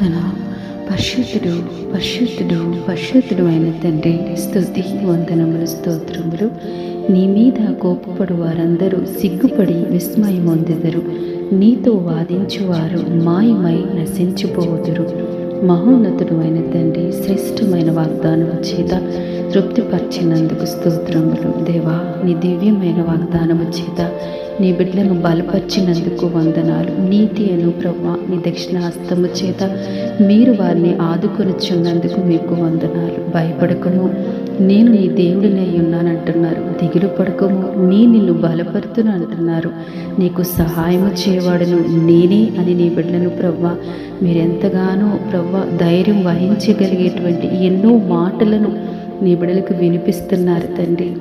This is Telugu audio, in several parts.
ప్రార్థన. పరిశుద్ధుడు పరిశుద్ధుడు పరిశుద్ధుడు అయిన తండ్రి స్తుతి వందనములు స్తోత్రములు. నీ మీద కోపపడు వారందరూ సిగ్గుపడి విస్మయం నీతో వాదించువారు మాయమై నశించిపోవుదురు మహోన్నతుడు అయిన తండ్రి శ్రేష్టమైన వాగ్దానం చేత తృప్తిపరిచినందుకు స్తోత్రములు. దేవా నీ దివ్యమైన వాగ్దానము చేత నీ బిడ్డలను బలపరిచినందుకు వందనాలు. నీతి అను ప్రభా నీ దక్షిణ హస్తము చేత మీరు వారిని ఆదుకొనిచున్నందుకు మీకు వందనాలు. భయపడకము నేను నీ దేవుడినై ఉన్నానంటున్నారు. దిగులు పడకము నీ నిన్ను బలపరుతును అంటున్నారు. నీకు సహాయము చేయవాడును నేనే అని నీ బిడ్డలను ప్రవ్వ. మీరెంతగానో ప్రవ్వ ధైర్యం వహించగలిగేటువంటి ఎన్నో మాటలను నీ బిడ్డలకు వినిపిస్తున్నారు తండ్రి.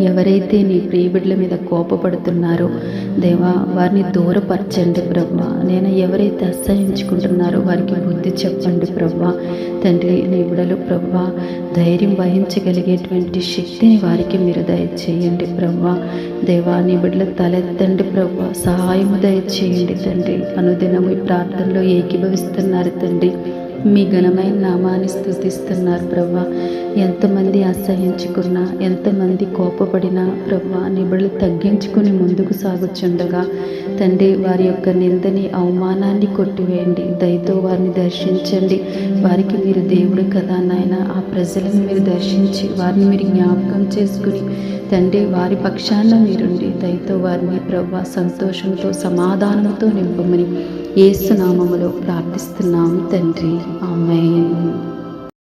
ఎవరైతే నీ ప్రియబిడ్డల మీద కోపపడుతున్నారో దేవా వారిని దూరపరచండి బ్రహ్మ నేను ఎవరైతే అసహించుకుంటున్నారో వారికి బుద్ధి చెప్పండి బ్రహ్మ తండ్రి నీ బిడలు బ్రహ్మ ధైర్యం వహించగలిగేటువంటి శక్తిని వారికి మీరు దయచేయండి బ్రహ్మ దేవా నీ బిడ్డలు తలెత్తండి బ్రహ్మ సహాయము దయచేయండి తండ్రి. అనుదినము ఈ ప్రార్థనలో ఏకీభవిస్తున్నారు తండ్రి. మీ ఘనమైన నామాన్ని స్థుతిస్తున్నారు ప్రవ్వా. ఎంతమంది అసహించుకున్నా ఎంతమంది కోపపడినా ప్రవ్వా నిబడులు తగ్గించుకుని ముందుకు సాగుచుండగా తండ్రి వారి యొక్క నిందని అవమానాన్ని కొట్టివేయండి. దయతో వారిని దర్శించండి. వారికి మీరు దేవుడు కదా నాయన. ఆ ప్రజలను మీరు దర్శించి వారిని మీరు జ్ఞాపకం చేసుకుని తండ్రి వారి పక్షాన మీరుండి దయతో వారిని ప్రవ్వా సంతోషంతో సమాధానంతో నింపమని ఏసునామములో ప్రార్థిస్తున్నాము తండ్రి. Amen.